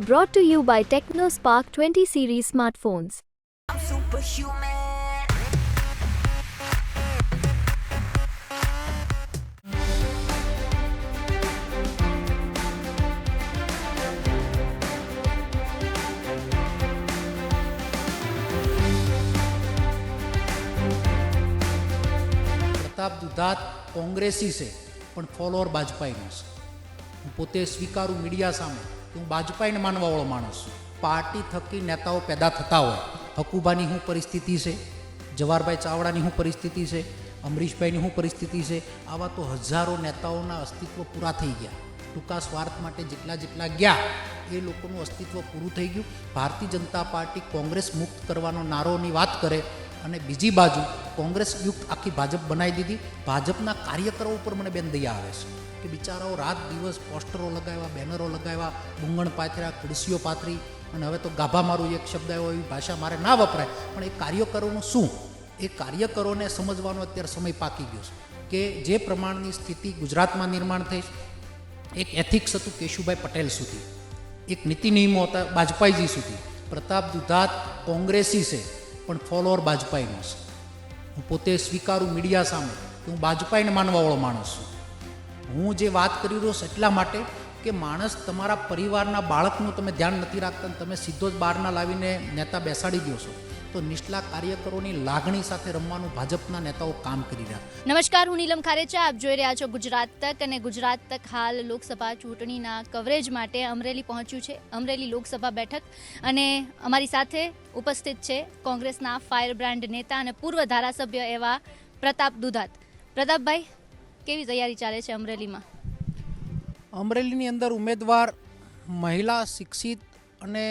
Brought to you by TechnoSpark 20 series smartphones. I'm superhuman. Pratap Dudhat કોંગ્રેસી છે પણ ફોલોઅર બાજપાઈનો છે હું પોતે સ્વીકારું મીડિયા સામે કે હું બાજપાઈને માનવાવાળો માણસ. પાર્ટી થકી નેતાઓ પેદા થતા હોય. હકુબાની શું પરિસ્થિતિ છે? જવાહરભાઈ ચાવડાની શું પરિસ્થિતિ છે? અમરીશભાઈની શું પરિસ્થિતિ છે? આવા તો હજારો નેતાઓના અસ્તિત્વ પૂરા થઈ ગયા. ટૂંકા સ્વાર્થ માટે જેટલા જેટલા ગયા, એ લોકોનું અસ્તિત્વ પૂરું થઈ ગયું. ભારતીય જનતા પાર્ટી કોંગ્રેસ મુક્ત કરવાનો નારોની વાત કરે અને બીજી બાજુ કોંગ્રેસ યુક્ત આખી ભાજપ બનાવી દીધી. ભાજપના કાર્યકરો ઉપર મને બેન દયા આવે છે કે બિચારાઓ રાત દિવસ પોસ્ટરો લગાવ્યા, બેનરો લગાવ્યા બુંગણ પાથર્યા, ખુરશીઓ પાથરી અને હવે તો ગાભા મારું એક શબ્દ આવ્યો, એવી ભાષા મારે ના વપરાય. પણ એ કાર્યકરોનું શું? એ કાર્યકરોને સમજવાનો અત્યારે સમય પાકી ગયો છે કે જે પ્રમાણની સ્થિતિ ગુજરાતમાં નિર્માણ થઈ એક એથિક્સ હતું કેશુભાઈ પટેલ સુધી. એક નીતિ નિયમો હતા બાજપાઈજી સુધી. પ્રતાપ દુધાત કોંગ્રેસી છે. પણ ફોલોઅર બાજપાઈનો છે. હું પોતે સ્વીકારું મીડિયા સામે કે હું બાજપાઈને માનવાવાળો માણસ છું. હું જે વાત કરી રહ્યો છું એટલા માટે કે માણસ તમારા પરિવારના બાળકનું તમે ધ્યાન નથી રાખતા તમે સીધો જ બહારના લાવીને નેતા બેસાડી દો છો. તો નિષ્ઠા કાર્યકરોની લાગણી સાથે રમવાનું ભાજપના નેતાઓ કામ કરી રહ્યા નમસ્કાર હું નીલમ ખારેચા. આપ જોઈ રહ્યા છો ગુજરાત તક અને ગુજરાત તક હાલ લોકસભા ચૂંટણીના કવરેજ માટે અમરેલી પહોંચ્યું છે. અમરેલી લોકસભા બેઠક અને અમારી સાથે ઉપસ્થિત છે કોંગ્રેસના ફાયર બ્રાન્ડ નેતા અને પૂર્વ ધારાસભ્ય એવા પ્રતાપ દુધાત. પ્રતાપભાઈ કેવી તૈયારી ચાલે છે અમરેલીમાં? અમરેલીની અંદર ઉમેદવાર મહિલા શિક્ષિત અને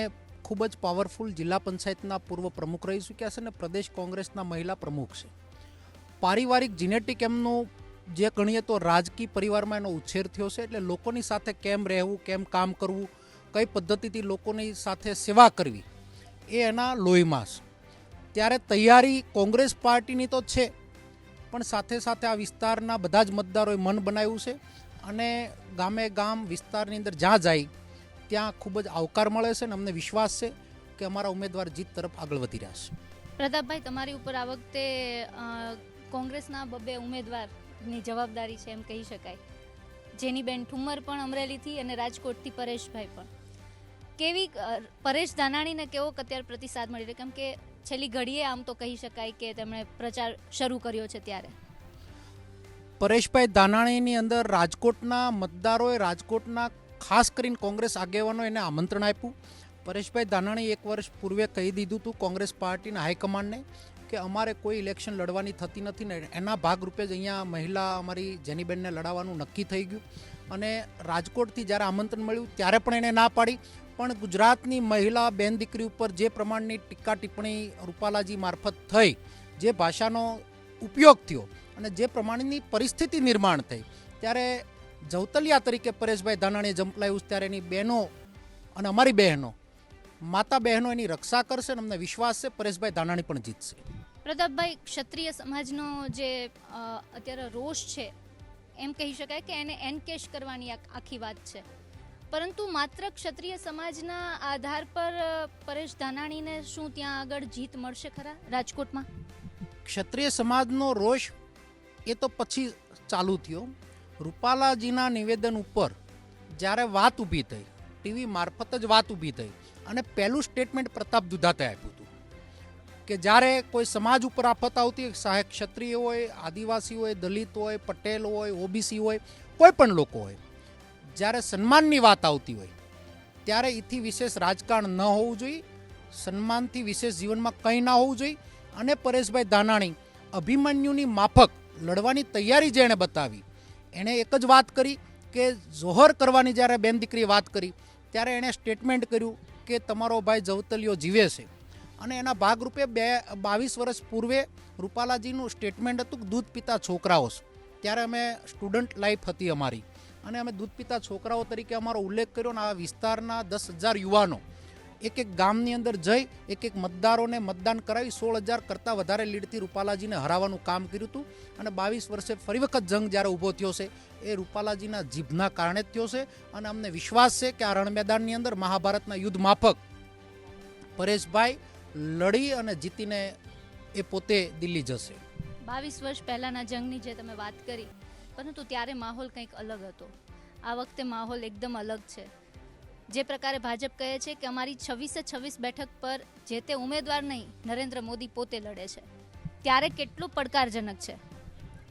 ખૂબ જ પાવરફુલ જિલ્લા પંચાયતના પૂર્વ પ્રમુખ રહી ચૂક્યા છે અને પ્રદેશ કોંગ્રેસના મહિલા પ્રમુખ છે. પારિવારિક જીનેટિક એમનું જે ગણીએ તો રાજકીય પરિવારમાં એનો ઉછેર થયો છે એટલે લોકોની સાથે કેમ રહેવું, કેમ કામ કરવું, કઈ પદ્ધતિથી લોકોની સાથે સેવા કરવી, એ એના લોહીમાં છે. ત્યારે તૈયારી કોંગ્રેસ પાર્ટીની તો છે, પણ સાથે સાથે આ વિસ્તારના બધા જ મતદારોએ મન બનાવ્યું છે અને ગામે ગામ વિસ્તારની અંદર જ્યાં જાય ત્યાં ખૂબ જ આવકાર મળે છે અને અમને વિશ્વાસ છે કે અમારા ઉમેદવાર જીત તરફ આગળ વધી રહ્યા છે. પ્રતાપભાઈ તમારી ઉપર આ વખતે કોંગ્રેસના બબ્બે ઉમેદવારની જવાબદારી છે એમ કહી શકાય. જેનીબેન ઠુમ્મર પણ અમરેલીથી અને રાજકોટથી પરેશભાઈ પણ. કેવી પરેશ ધાનાણીને કેવો અત્યારે પ્રતિસાદ મળી રહ્યો? કેમ કે છેલ્લી ઘડીએ આમ તો કહી શકાય કે તેમણે પ્રચાર શરૂ કર્યો છે ત્યારે. પરેશભાઈ દાનાણીની અંદર રાજકોટના મતદારોએ રાજકોટના ખાસ કરીને કોંગ્રેસ આગેવાનો એને આમંત્રણ આપ્યું. પરેશભાઈ દાનાણી એક વર્ષ પૂર્વે કહી દીધું હતું કોંગ્રેસ પાર્ટીના હાઈકમાન્ડને કે અમારે કોઈ ઇલેક્શન લડવાની થતી નથી ને એના ભાગરૂપે જ અહીંયા મહિલા અમારી જેનીબેનને લડાવવાનું નક્કી થઈ ગયું. અને રાજકોટથી જ્યારે આમંત્રણ મળ્યું ત્યારે પણ એને ના પાડી. પણ ગુજરાતની મહિલા બેન દીકરી ઉપર જે પ્રમાણની ટીકા ટિપ્પણી રૂપાલાજી મારફત થઈ, જે ભાષાનો ઉપયોગ થયો અને જે પ્રમાણેની પરિસ્થિતિ નિર્માણ થઈ, ત્યારે જવતલિયા તરીકે પરેશભાઈ ધાનાણીએ જંપલાવ્યું છે ત્યારે એની બહેનો અને અમારી બહેનો માતા બહેનો એની રક્ષા કરશે અને અમને વિશ્વાસ છે પરેશભાઈ ધાનાણી પણ જીતશે. પ્રતાપભાઈ ક્ષત્રિય સમાજનો જે અત્યારે રોષ છે એમ કહી શકાય કે એને એનકેશ કરવાની આખી વાત છે. પરંતુ માત્ર ક્ષત્રિય સમાજના આધાર પર પરેશ ધાનાણીને શું ત્યાં આગળ જીત મળશે ખરા રાજકોટમાં? ક્ષત્રિય સમાજનો રોષ એ તો પછી ચાલુ થયો. રૂપાલાજીના નિવેદન ઉપર જ્યારે વાત ઊભી થઈ, ટીવી મારફત જ વાત ઊભી થઈ અને પહેલું સ્ટેટમેન્ટ પ્રતાપ દુધાતે આપ્યું હતું કે જ્યારે કોઈ સમાજ ઉપર આફત આવતી ચાહે ક્ષત્રિય હોય, આદિવાસી હોય, દલિત હોય, પટેલ હોય, ઓબીસી હોય, કોઈ પણ લોકો હોય, જ્યારે સન્માનની વાત આવતી હોય, ત્યારે એથી વિશેષ રાજકારણ ન હોવું જોઈએ, સન્માનથી વિશેષ જીવનમાં કંઈ ના હોવું જોઈએ અને પરેશભાઈ દાનાણી અભિમન્યુની માફક લડવાની તૈયારી જેણે બતાવી એણે એક જ વાત કરી કે જોહર કરવાની જ્યારે બેન દીકરી વાત કરી, ત્યારે એણે સ્ટેટમેન્ટ કર્યું કે તમારો ભાઈ જવતલિયો જીવે છે અને એના ભાગરૂપે બે, બાવીસ વર્ષ પૂર્વે રૂપાલાજીનું સ્ટેટમેન્ટ હતું કે દૂધ પિતા છોકરાઓ. ત્યારે અમે સ્ટુડન્ટ લાઈફ હતી અમારી અને અમે દૂધ પિતા છોકરાઓ તરીકે અમારો ઉલ્લેખ કર્યો અને આ વિસ્તારના દસ હજાર યુવાનો એક એક ગામની અંદર જઈ એક એક મતદારોને મતદાન કરાવી સોળ હજાર કરતાં વધારે લીડથી રૂપાલાજીને હરાવવાનું કામ કર્યું હતું. અને બાવીસ વર્ષે ફરી વખત જંગ જ્યારે ઊભો થયો છે, એ રૂપાલાજીના જીભના કારણે જ થયો છે. અને અમને વિશ્વાસ છે કે આ રણ મેદાનની અંદર મહાભારતના યુદ્ધ માફક પરેશભાઈ લડી અને જીતીને એ પોતે દિલ્હી જશે. બાવીસ વર્ષ પહેલાંના જંગની જે તમે વાત કરી, પરંતુ ત્યારે માહોલ કંઈક અલગ હતો. આ વખતે માહોલ એકદમ અલગ છે. જે પ્રકારે ભાજપ કહે છે કે અમારી છવ્વીસે છવ્વીસ બેઠક પર જે તે ઉમેદવાર નહીં, નરેન્દ્ર મોદી પોતે લડે છે. ત્યારે કેટલું પડકારજનક છે?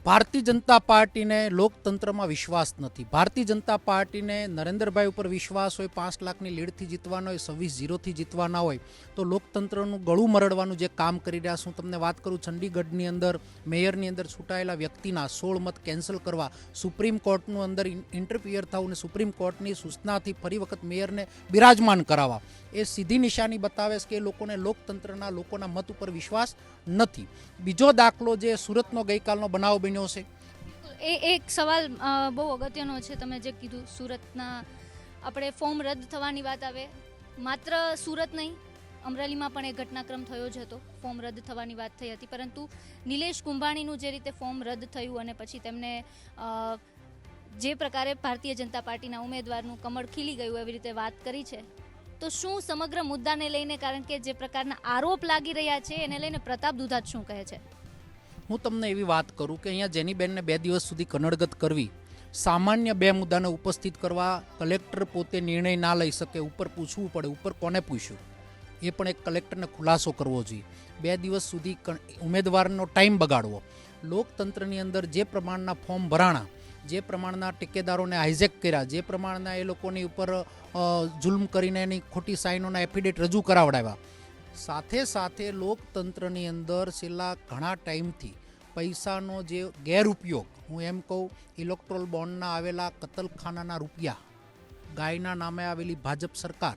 ભારતીય જનતા પાર્ટીને લોકતંત્રમાં વિશ્વાસ નથી. ભારતીય જનતા પાર્ટીને નરેન્દ્રભાઈ ઉપર વિશ્વાસ હોય, પાંચ લાખની લીડથી જીતવાનો હોય, છવ્વીસ ઝીરોથી જીતવાના હોય, તો લોકતંત્રનું ગળું મરડવાનું જે કામ કરી રહ્યા છું તમને વાત કરું ચંડીગઢની અંદર, મેયરની અંદર છૂટાયેલા વ્યક્તિના સોળ મત કેન્સલ કરવા, સુપ્રીમ કોર્ટનું અંદર ઇન્ટરફિયર થવું અને સુપ્રીમ કોર્ટની સૂચનાથી ફરી વખત મેયરને બિરાજમાન કરાવવા. એ સીધી નિશાની બતાવે છે કે લોકોને લોકતંત્રના લોકોના મત ઉપર વિશ્વાસ નથી. બીજો દાખલો જે સુરતનો ગઈકાલનો બનાવ બન્યો છે? એ એક સવાલ બહુ અગત્યનો છે, તમે જે કીધું સુરતના, આપણે ફોર્મ રદ થવાની વાત આવે, માત્ર સુરત નહીં, અમરેલીમાં પણ એ ઘટનાક્રમ થયો જ હતો, ફોર્મ રદ થવાની વાત થઈ હતી, પરંતુ નિલેશ કુંભાણીનું જે રીતે ફોર્મ રદ થયું અને પછી તેમને જે પ્રકારે ભારતીય જનતા પાર્ટીના ઉમેદવારનું કમળ ખીલી ગયું એવી રીતે વાત કરી છે, તો શું સમગ્ર મુદ્દાને લઈને, કારણ કે જે પ્રકારના આરોપ લાગી રહ્યા છે, એને લઈને પ્રતાપ દુધાત શું કહે છે? હું તમને એવી વાત કરું કે અહીંયા જેની બેનને બે દિવસ સુધી કનડગત કરવી, સામાન્ય બે મુદ્દાને ઉપસ્થિત કરવા, કલેક્ટર પોતે નિર્ણય ના લઈ શકે, ઉપર પૂછવું પડે, ઉપર કોને પૂછ્યું? એ પણ એક કલેક્ટરને ખુલાસો કરવો જોઈએ. બે દિવસ સુધી ઉમેદવારનો ટાઈમ બગાડવો. લોકતંત્રની અંદર જે પ્રમાણના ફોર્મ ભરાણા, જે પ્રમાણના ટેકેદારોને હાઇજેક કર્યા, જે પ્રમાણના એ લોકોની ઉપર જુલ્મ કરીને એની ખોટી સાઇનોના એફિડેટ રજૂ કરાવડાવ્યા સાથે સાથે લોકતંત્રની અંદર છેલ્લા ઘણા ટાઈમથી પૈસાનો જે ગેરઉપયોગ, હું એમ કહું, ઇલેક્ટ્રોલ બોન્ડના આવેલા કતલખાનાના રૂપિયા, ગાયના નામે આવેલી ભાજપ સરકાર,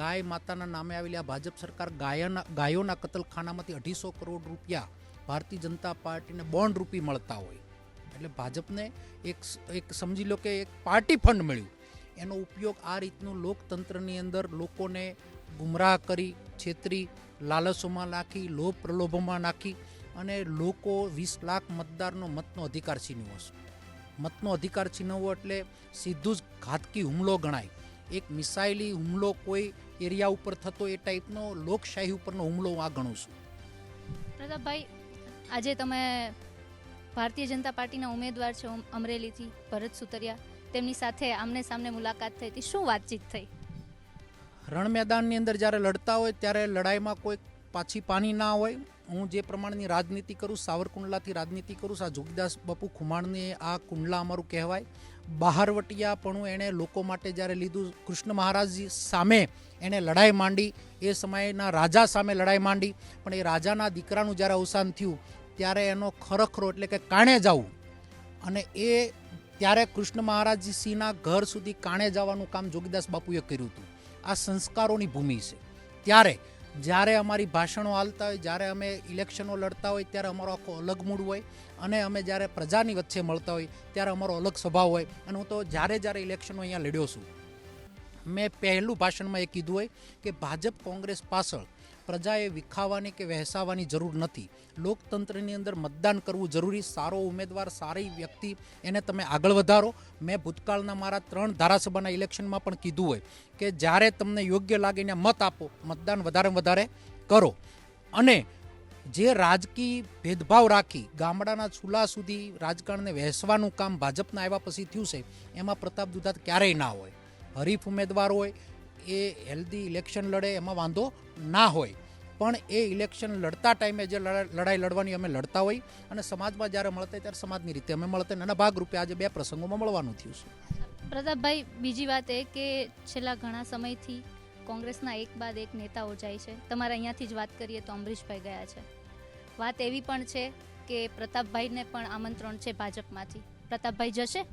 ગાય માતાના નામે આવેલી આ ભાજપ સરકાર ગાયના, ગાયોના કતલખાનામાંથી અઢીસો કરોડ રૂપિયા ભારતીય જનતા પાર્ટીને બોન્ડ રૂપી મળતા હોય. એટલે ભાજપને એક એક સમજી લો કે એક પાર્ટી ફંડ મળ્યું. એનો ઉપયોગ આ રીતનું લોકતંત્રની અંદર લોકોને ગુમરાહ કરી, છેતરી, લાલસોમાં નાખી, લોભ પ્રલોભમાં નાખી અને લોકો વીસ લાખ મતદારનો મતનો અધિકાર છીનવો મતનો અધિકાર છીનવવો એટલે સીધું જ ઘાતકી હુમલો ગણાય. એક મિસાઇલી હુમલો કોઈ એરિયા ઉપર થતો એ ટાઈપનો, લોકશાહી ઉપરનો હુમલો હું આ ગણું છું. પ્રતાપભાઈ, આજે તમે ભારતીય જનતા પાર્ટીના ઉમેદવાર છો અમ- અમરેલીથી ભરત સુતરિયા. તેમની સાથે આમને સામને મુલાકાત થઈ હતી. શું વાતચીત થઈ? રણ મેદાનની અંદર જ્યારે લડતા હોય, ત્યારે લડાઈમાં કોઈ પાછી પાની ના હોય. હું જે પ્રમાણની રાજનીતિ કરું, સાવરકુંડલાથી રાજનીતિ કરું આ જોગીદાસ બાપુ ખુમાણની આ કુંડલા અમારું કહેવાય. બહારવટિયાપણું એણે લોકો માટે જ્યારે લીધું, કૃષ્ણ મહારાજજી સામે એણે લડાઈ માંડી. એ સમયના રાજા સામે લડાઈ માંડી. પણ એ રાજાના દીકરાનું જ્યારે અવસાન થયું, ત્યારે એનો ખરખરો એટલે કે કાણે જવું. અને એ ત્યારે કૃષ્ણ મહારાજજી સિંહના ઘર સુધી કાણે જવાનું કામ જોગીદાસ બાપુએ કર્યું હતું. આ સંસ્કારોની ભૂમિ છે. ત્યારે જ્યારે અમારી ભાષણો હાલતા હોય, જ્યારે અમે ઇલેક્શનો લડતા હોય, ત્યારે અમારો આખો અલગ મૂડ હોય અને અમે જ્યારે પ્રજાની વચ્ચે મળતા હોય, ત્યારે અમારો અલગ સ્વભાવ હોય. અને હું તો જ્યારે જ્યારે ઇલેક્શનો અહીંયા લડ્યો છું, મેં પહેલું ભાષણમાં એ કીધું હોય કે ભાજપ કોંગ્રેસ પાછળ પ્રજાએ વિખાવાની કે વહેસાવાની જરૂર નથી. લોકતંત્રની અંદર મતદાન કરવું જરૂરી. સારો ઉમેદવાર, સારી વ્યક્તિ, એને તમે આગળ વધારો. મેં ભૂતકાળના મારા ત્રણ ધારાસભાના ઇલેક્શનમાં પણ કીધું હોય કે જ્યારે તમને યોગ્ય લાગીને મત આપો, મતદાન વધારે વધારે કરો. અને જે રાજકીય ભેદભાવ રાખી ગામડાના ચૂલા સુધી રાજકારણને વહેંચવાનું કામ ભાજપના આવ્યા પછી થયું છે, એમાં પ્રતાપ દુધાત ક્યારેય ના હોય. હરીફ ઉમેદવાર હોય એ હેલ્ધી ઇલેક્શન લડે એમાં વાંધો ના હોય. પણ એ ઇલેક્શન લડતા ટાઈમે જે લડાઈ લડવાની અમે લડતા હોય અને સમાજમાં જ્યારે મળતા ત્યારે સમાજની રીતે અમે મળતા એના ભાગરૂપે આજે બે પ્રસંગોમાં મળવાનું થયું છે. પ્રતાપભાઈ, બીજી વાત એ કે છેલ્લા ઘણા સમયથી કોંગ્રેસના એક બાદ એક નેતાઓ જાય છે. તમારે અહીંયાથી જ વાત કરીએ તો અમરીશભાઈ ગયા છે. વાત એવી પણ છે કે પ્રતાપભાઈને પણ આમંત્રણ છે ભાજપમાંથી. પ્રતાપભાઈ જશે?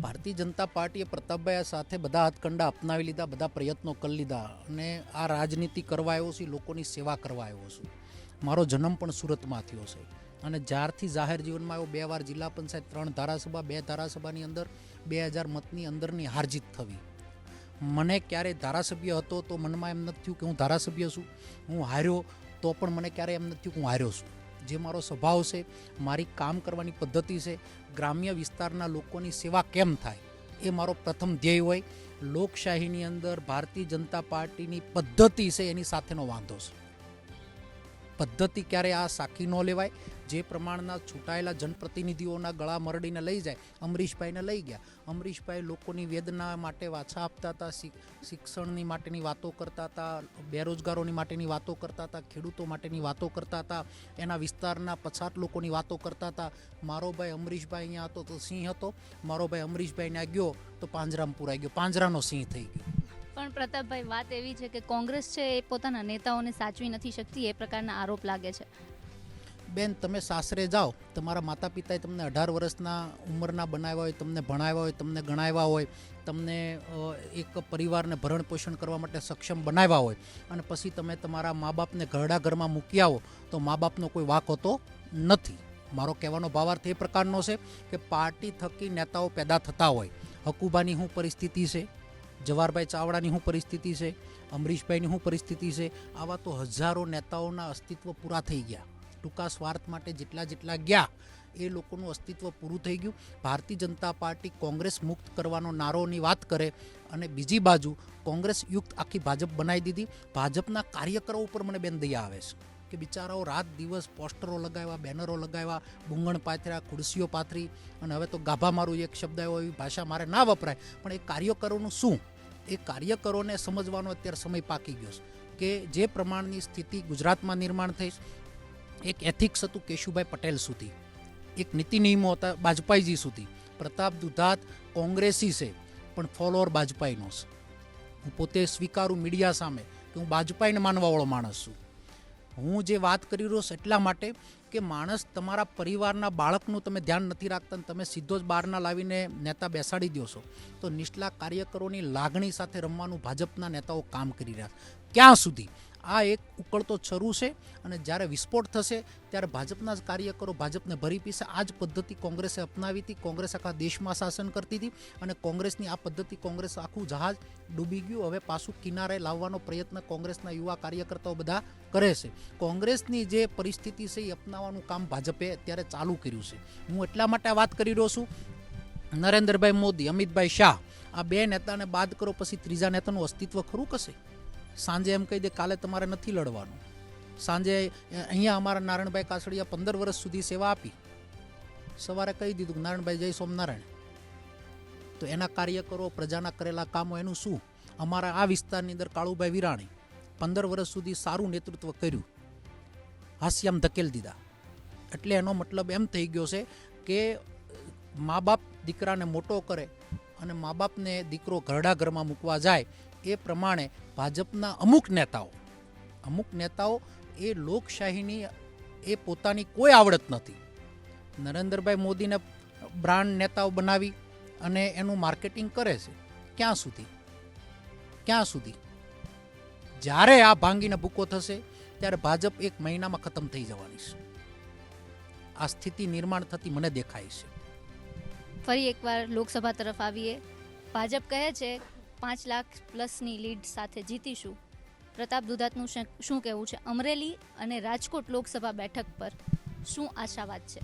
ભારતીય જનતા પાર્ટીએ પ્રતાપભાઈ સાથે બધા હાથકંડા અપનાવી લીધા, બધા પ્રયત્નો કરી લીધા અને આ રાજનીતિ કરવા આવ્યો છું લોકોની સેવા કરવા આવ્યો છું. મારો જન્મ પણ સુરતમાં થયો છે. અને જ્યારથી જાહેર જીવનમાં આવ્યો, બે વાર જિલ્લા પંચાયત, ત્રણ ધારાસભા, બે ધારાસભાની અંદર, બે હજાર મતની અંદરની હારજીત થવી. મને ક્યારે ધારાસભ્ય હતો તો મનમાં એમ નથી થયું કે હું ધારાસભ્ય છું, હું હાર્યો તો પણ મને ક્યારે એમ નથી થયું કે હું હાર્યો છું. જે મારો સ્વભાવ છે, મારી કામ કરવાની પદ્ધતિ છે, ગ્રામ્ય વિસ્તારના લોકોની સેવા કેમ થાય, એ મારો પ્રથમ ધ્યેય હોય. લોકશાહીની અંદર ભારતીય જનતા પાર્ટીની પદ્ધતિ છે, એની સાથેનો વાંધો છે. પદ્ધતિ ક્યારે આ સાખી ન લેવાય જે પ્રમાણના છૂટાયેલા જનપ્રતિનિધિઓના ગળા મરડીને લઈ જાય, અમરીશભાઈને લઈ ગયા. અમરીશભાઈ લોકોની વેદના માટે વાછા આપતા હતા શિક્ષણની માટેની વાતો કરતા હતા, બેરોજગારોની માટેની વાતો કરતા હતા, ખેડૂતો માટેની વાતો કરતા હતા, એના વિસ્તારના પછાત લોકોની વાતો કરતા હતા. મારો ભાઈ અમરીશભાઈ અહીંયા હતો તો સિંહ હતો. મારો ભાઈ અમરીશભાઈ ત્યાં ગયો તો પાંજરામાં પુરાઈ ગયો. પાંજરાનો સિંહ થઈ ગયો. પણ પ્રતાપભાઈ, વાત એવી છે કે કોંગ્રેસ છે એ પોતાના નેતાઓને સાચવી નથી શકતી, એ પ્રકારના આરોપ લાગે છે. બેન, તમે સાસરે જાઓ. તમારા માતા પિતાએ તમને અઢાર વર્ષના ઉંમરના બનાવ્યા હોય, તમને ભણાવ્યા હોય, તમને ગણાવ્યા હોય, તમને એક પરિવારને ભરણ પોષણ કરવા માટે સક્ષમ બનાવ્યા હોય અને પછી તમે તમારા મા બાપને ઘરડા ઘરમાં મૂકી આવો, તો મા બાપનો કોઈ વાક હોતો નથી. મારો કહેવાનો ભાવાર્થ એ પ્રકારનો છે કે પાર્ટી થકી નેતાઓ પેદા થતા હોય. હકુબાની શું પરિસ્થિતિ છે? જવાહરભાઈ ચાવડાની શું પરિસ્થિતિ છે? અમરીશભાઈની શું પરિસ્થિતિ છે? આવા તો હજારો નેતાઓના અસ્તિત્વ પૂરા થઈ ગયા. ટૂંકા સ્વાર્થ માટે જેટલા જેટલા ગયા, એ લોકોનું અસ્તિત્વ પૂરું થઈ ગયું. ભારતીય જનતા પાર્ટી કોંગ્રેસ મુક્ત કરવાનો નારોની વાત કરે અને બીજી બાજુ કોંગ્રેસ યુક્ત આખી ભાજપ બનાવી દીધી. ભાજપના કાર્યકરો ઉપર મને બેન દયા આવે છે કે બિચારાઓ રાત દિવસ પોસ્ટરો લગાવ્યા, બેનરો લગાવ્યા, બુંગણ પાથર્યા, ખુરશીઓ પાથરી અને હવે તો ગાભા મારું એક શબ્દ આવ્યો, એવી ભાષા મારે ના વપરાય. પણ એ કાર્યકરોનું શું? એ કાર્યકરોને સમજવાનો અત્યારે સમય પાકી ગયો છે કે જે પ્રમાણની સ્થિતિ ગુજરાતમાં નિર્માણ થઈ એક એથિક્સ હતું કેશુભાઈ પટેલ સુધી. એક નીતિ નિયમો હતા બાજપાઈજી સુધી. પ્રતાપ દુધાત કોંગ્રેસી છે, પણ ફોલોઅર બાજપાઈનો છે. હું પોતે સ્વીકારું મીડિયા સામે કે હું બાજપાઈને માનવાવાળો માણસ છું. હું જે વાત કરી રહ્યો છું એટલા માટે કે માણસ તમારા પરિવારના બાળકનું તમે ધ્યાન નથી રાખતા તમે સીધો જ બહારના લાવીને નેતા બેસાડી દો છો. તો નિષ્ઠા કાર્યકરોની લાગણી સાથે રમવાનું ભાજપના નેતાઓ કામ કરી રહ્યા ક્યાં સુધી? આ એક ઉકળતો છરું છે અને જ્યારે વિસ્ફોટ થશે, ત્યારે ભાજપના જ કાર્યકરો ભાજપને ભરી પીશે. આ જ પદ્ધતિ કોંગ્રેસે અપનાવી હતી. કોંગ્રેસ આખા દેશમાં શાસન કરતી હતી અને કોંગ્રેસની આ પદ્ધતિ કોંગ્રેસ આખું જહાજ ડૂબી ગયું. હવે પાછું કિનારે લાવવાનો પ્રયત્ન કોંગ્રેસના યુવા કાર્યકર્તાઓ બધા કરે છે. કોંગ્રેસની જે પરિસ્થિતિ છે એ અપનાવવાનું કામ ભાજપે અત્યારે ચાલુ કર્યું છે. હું એટલા માટે વાત કરી રહ્યો છું. નરેન્દ્રભાઈ મોદી, અમિતભાઈ શાહ, આ બે નેતાને બાદ કરો, પછી ત્રીજા નેતાનું અસ્તિત્વ ખરું કશે? સાંજે એમ કહી દે, કાલે તમારે નથી લડવાનું. સાંજે અહીંયા અમારા નારાયણભાઈ કાસડિયા પંદર વર્ષ સુધી સેવા આપી. સવારે કહી દીધું કે, નારાયણભાઈ, જય સોમનારાયણ તો એના કાર્યકરો, પ્રજાના કરેલા કામો એનું શું? અમારા આ વિસ્તારની અંદર કાળુભાઈ વિરાણી પંદર વર્ષ સુધી સારું નેતૃત્વ કર્યું. હાસ્યામ ધકેલ દીધા. એટલે એનો મતલબ એમ થઈ ગયો છે કે મા બાપ દીકરાને મોટો કરે અને મા બાપને દીકરો ઘરડા ઘરમાં મૂકવા જાય એ પ્રમાણે ભાજપના અમુક નેતાઓ અમુક નેતાઓ એ લોકશાહીની, એ પોતાની કોઈ આવડત નથી. નરેન્દ્રભાઈ મોદીને બ્રાન્ડ નેતાઓ બનાવી અને એનું માર્કેટિંગ કરે છે, ક્યાં સુધી? ક્યાં સુધી? જ્યારે આ ભાંગીને ભૂકો થશે, ત્યારે ભાજપ એક મહિનામાં ખતમ થઈ જવાની છે. આ સ્થિતિ નિર્માણ થતી મને દેખાય છે. ફરી એકવાર લોકસભા તરફ આવીએ. ભાજપ કહે છે પાંચ લાખ પ્લસની લીડ સાથે જીતીશું. પ્રતાપ દુધાતનું શ- કહેવું છે? અમરેલી અને રાજકોટ લોકસભા બેઠક પર શું આશાવાદ છે?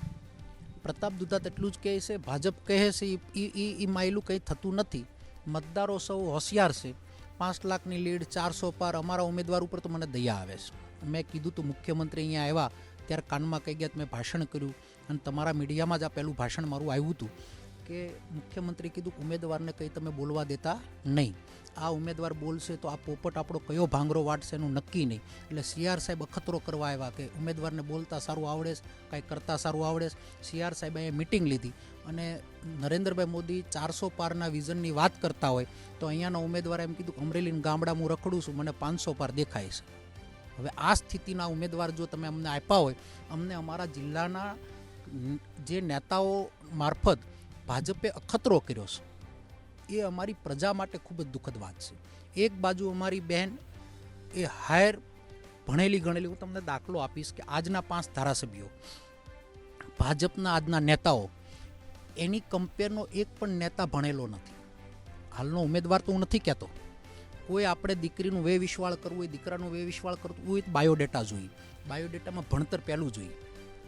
પ્રતાપ દુધાત એટલું જ કહે છે, ભાજપ કહે છે એ એ માયલું કંઈ થતું નથી. મતદારો સૌ હોશિયાર છે. પાંચ લાખની લીડ ચારસો પાર અમારા ઉમેદવાર ઉપર તો મને દયા આવે છે. મેં કીધું તો મુખ્યમંત્રી અહીંયા આવ્યા, ત્યારે કાનમાં કહી ગયા મેં ભાષણ કર્યું. અને તમારા મીડિયામાં જ આ પહેલું ભાષણ મારું આવ્યું હતું. કે મુખ્યમંત્રી કીધું, ઉમેદવારને કંઈ તમે બોલવા દેતા નહીં. આ ઉમેદવાર બોલશે તો આ પોપટ આપણો કયો ભાંગરો વાટશે એનું નક્કી નહીં. એટલે સીઆર સાહેબ અખતરો કરવા આવ્યા કે ઉમેદવારને બોલતા સારું આવડે કાંઈ કરતાં સારું આવડે સીઆર સાહેબે અહીંયા મિટિંગ લીધી અને નરેન્દ્રભાઈ મોદી ચારસો પારના વિઝનની વાત કરતા હોય તો અહીંયાના ઉમેદવારે એમ કીધું કે ગામડા હું રખડું છું, મને પાંચસો પાર દેખાય છે. હવે આ સ્થિતિના ઉમેદવાર જો તમે અમને આપ્યા હોય, અમને અમારા જિલ્લાના જે નેતાઓ મારફત ભાજપે અખતરો કર્યો છે. એ અમારી પ્રજા માટે ખૂબ જ દુઃખદ વાત છે. એક બાજુ અમારી બહેન એ હાયર ભણેલી ગણેલી, હું તમને દાખલો આપીશ કે આજના પાંચ ધારાસભ્યો. ભાજપના આજના નેતાઓ, એની કમ્પેરનો એક પણ નેતા ભણેલો નથી. હાલનો ઉમેદવાર તો હું નથી કહેતો. કોઈ આપણે દીકરીનું વે વિશ્વાળ કરવું હોય, દીકરાનું વે વિશ્વાળ કરવું હોય બાયોડેટા જોઈએ. બાયોડેટામાં ભણતર પહેલું જોઈએ.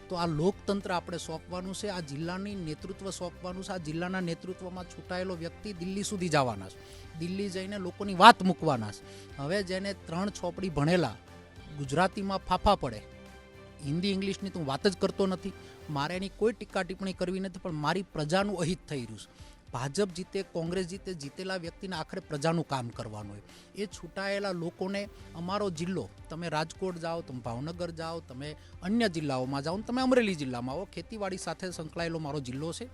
તો આ લોકતંત્ર આપણે સોંપવાનું છે, આ જિલ્લાની નેતૃત્વ સોંપવાનું છે, આ જિલ્લાના નેતૃત્વમાં છૂટાયેલો વ્યક્તિ દિલ્હી સુધી જવાના છે. દિલ્હી જઈને લોકોની વાત મૂકવાના છે. હવે જેને ત્રણ છોપડી ભણેલા ગુજરાતીમાં ફાફા પડે, હિન્દી ઇંગ્લિશની તો વાત જ કરતો નથી. મારે એની કોઈ ટીકા ટિપ્પણી કરવી નથી, પણ મારી પ્રજાનું અહિત થઈ રહ્યું છે. ભાજપ જીતે, કોંગ્રેસ જીતે, જીતેલા વ્યક્તિને આખરે પ્રજાનું કામ કરવાનું હોય. એ છૂટાયેલા લોકોને અમારો જિલ્લો, તમે રાજકોટ જાઓ, તમે ભાવનગર જાઓ, તમે અન્ય જિલ્લાઓમાં જાઓ, તમે અમરેલી જિલ્લામાં આવો, ખેતીવાડી સાથે સંકળાયેલો મારો જિલ્લો છે.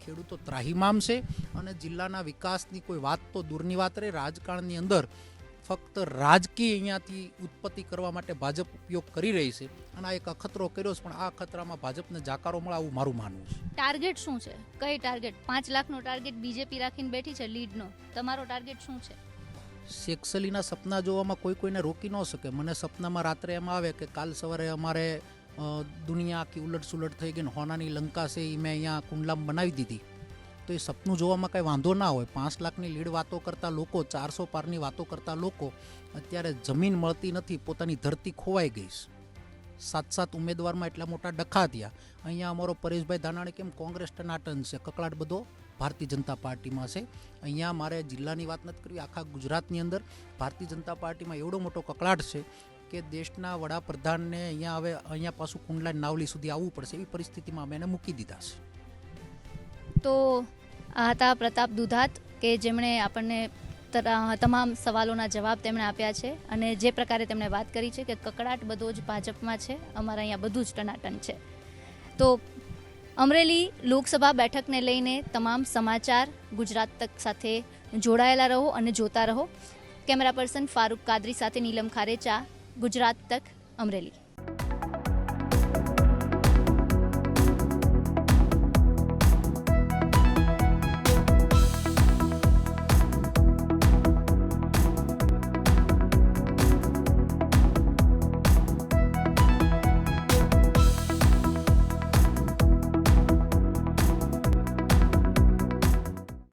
ખેડૂતો ત્રાહિમામ છે અને જિલ્લાના વિકાસની કોઈ વાત તો દૂરની વાત રહે, રાજકારણની અંદર ફક્ત રાજકીય અહીંયાથી ઉત્પત્તિ કરવા માટે ભાજપ ઉપયોગ કરી રહી છે. અને આ એક અખતરો કર્યો છે પણ આ અખતરામાં ભાજપને જાકારો મળે આવું મારું માનવું છે. ટાર્ગેટ શું છે? કઈ ટાર્ગેટ પાંચ લાખનો ટાર્ગેટ બીજેપી રાખીને બેઠી છે લીડનો તમારો ટાર્ગેટ શું છે? શેખસલીના સપના જોવામાં કોઈ કોઈને રોકી ન શકે. મને સપનામાં રાત્રે એમ આવે કે કાલ સવારે અમારે દુનિયા આખી ઉલટસુલટ થઈ ગઈ ને હોનાની લંકા છે એ મેં અહીંયા કુંડલામ બનાવી દીધી. તો એ સપનું જોવામાં કાંઈ વાંધો ના હોય. પાંચ લાખની લીડ વાતો કરતા લોકો, ચારસો પારની વાતો કરતા લોકો, અત્યારે જમીન મળતી નથી, પોતાની ધરતી ખોવાઈ ગઈ સાત સાત ઉમેદવારમાં એટલા મોટા ડખા થયા. અહીંયા અમારો પરેશભાઈ ધાનાણી કેમ કોંગ્રેસ ટનાટન છે? કકળાટ બધો ભારતીય જનતા પાર્ટીમાં છે. અહીંયા મારે જિલ્લાની વાત નથી કરવી, આખા ગુજરાતની અંદર ભારતીય જનતા પાર્ટીમાં એવડો મોટો કકળાટ છે કે દેશના વડાપ્રધાનને અહીંયા હવે અહીંયા પાછું કુંડલા નાવલી સુધી આવવું પડશે. એવી પરિસ્થિતિમાં અમે એને મૂકી દીધા છે. તો આ હતા પ્રતાપ દુધાત, કે જેમણે આપણને તમામ સવાલોના જવાબ તેમણે આપ્યા છે અને જે પ્રકારે તેમણે વાત કરી છે કે કકડાટ બધો જ ભાજપમાં છે, અમારા અહીંયા બધું જ ટનાટન છે. તો અમરેલી લોકસભા બેઠકને લઈને તમામ સમાચાર ગુજરાત તક સાથે જોડાયેલા રહો અને જોતા રહો. કેમેરા પર્સન ફારૂક કાદરી સાથે નીલમ ખારેચા, ગુજરાત તક, અમરેલી.